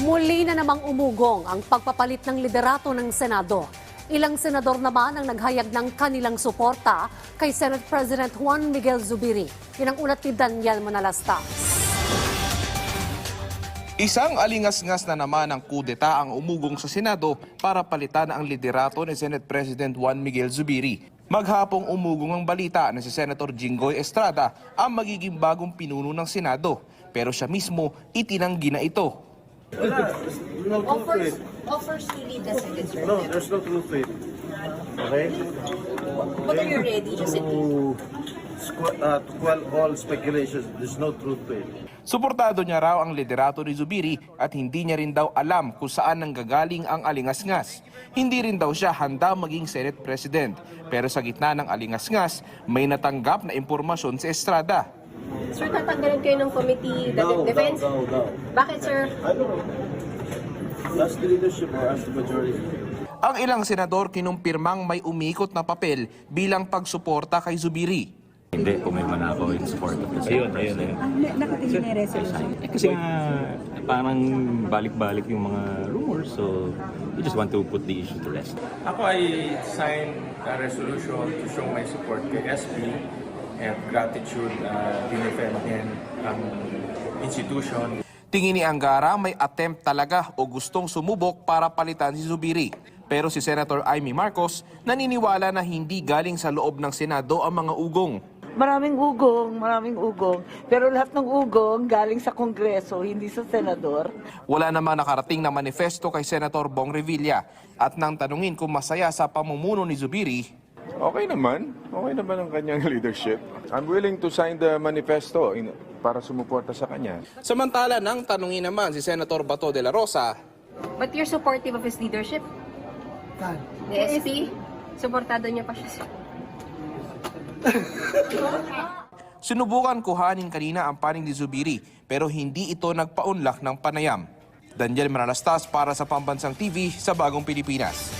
Muli na namang umugong ang pagpapalit ng liderato ng Senado. Ilang senador naman ang naghayag ng kanilang suporta kay Senate President Juan Miguel Zubiri. Yan ang ulat ni Daniel Manalastas. Isang alingas-ngas na naman ang kudeta ang umugong sa Senado para palitan ang liderato ni Senate President Juan Miguel Zubiri. Maghapong umugong ang balita na si Senator Jinggoy Estrada ang magiging bagong pinuno ng Senado. Pero siya mismo itinanggi na ito. Wala. No truth to offers it. offers to lead the sir. No, there's no truth to it. Okay? But are you ready, Jose? To, squ- uh, to quell all speculations, there's no truth to it. Suportado niya raw ang liderato ni Zubiri at hindi niya rin daw alam kung saan nanggagaling ang alingas-ngas. Hindi rin daw siya handa maging Senate President. Pero sa gitna ng alingas-ngas, may natanggap na impormasyon si Estrada. Sir, tatanggalin kayo ng committee the No, defense? no, no, no. Bakit, sir? I don't know. Ask the leadership or ask the majority. Ang ilang senador kinumpirmang may umikot na papel bilang pagsuporta kay Zubiri. Hindi, pumirma na ako in support of the Ayun, ayun, ayun. Nakatingin na resolution. Eh, kasi nga, parang balik-balik yung mga rumors, so we just want to put the issue to rest. Ako ay signed a resolution to show my support kay SP and gratitude uh, dinefend ang institution. Tingin ni Angara may attempt talaga o gustong sumubok para palitan si Zubiri. Pero si Senator Amy Marcos naniniwala na hindi galing sa loob ng Senado ang mga ugong. Maraming ugong, maraming ugong. Pero lahat ng ugong galing sa Kongreso, hindi sa Senador. Wala naman nakarating na manifesto kay Senator Bong Revilla at nang tanungin kung masaya sa pamumuno ni Zubiri, Okay naman. Okay naman ang kanyang leadership. I'm willing to sign the manifesto in, para sumuporta sa kanya. Samantala nang tanungin naman si Senator Bato de la Rosa, But you're supportive of his leadership? The SP? Supportado niya pa siya, sinubukan kuhanin kanina ang paning ni Zubiri pero hindi ito nagpaunlak ng panayam. Daniel Manalastas para sa Pambansang TV sa Bagong Pilipinas.